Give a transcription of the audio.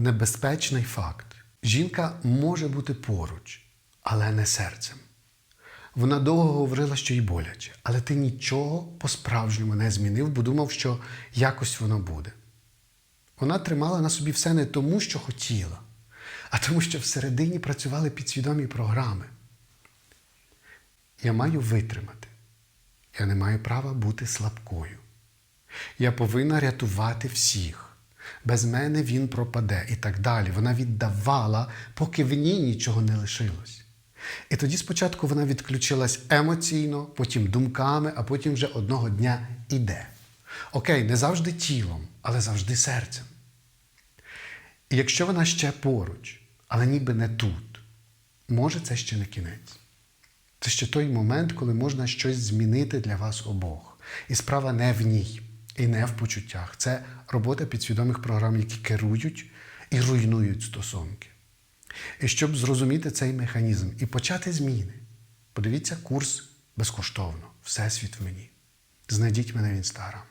небезпечний факт. Жінка може бути поруч, але не серцем. Вона довго говорила, що їй боляче, але ти нічого по-справжньому не змінив, бо думав, що якось воно буде. Вона тримала на собі все не тому, що хотіла, а тому, що всередині працювали підсвідомі програми. Я маю витримати. Я не маю права бути слабкою. Я повинна рятувати всіх. Без мене він пропаде і так далі. Вона віддавала, поки в ній нічого не лишилось. І тоді спочатку вона відключилась емоційно, потім думками, а потім вже одного дня іде. Окей, не завжди тілом, але завжди серцем. І якщо вона ще поруч, але ніби не тут, може це ще не кінець. Це ще той момент, коли можна щось змінити для вас обох. І справа не в ній, і не в почуттях. Це робота підсвідомих програм, які керують і руйнують стосунки. І щоб зрозуміти цей механізм і почати зміни, подивіться курс безкоштовно Всесвіт в мені. Знайдіть мене в інстаграм.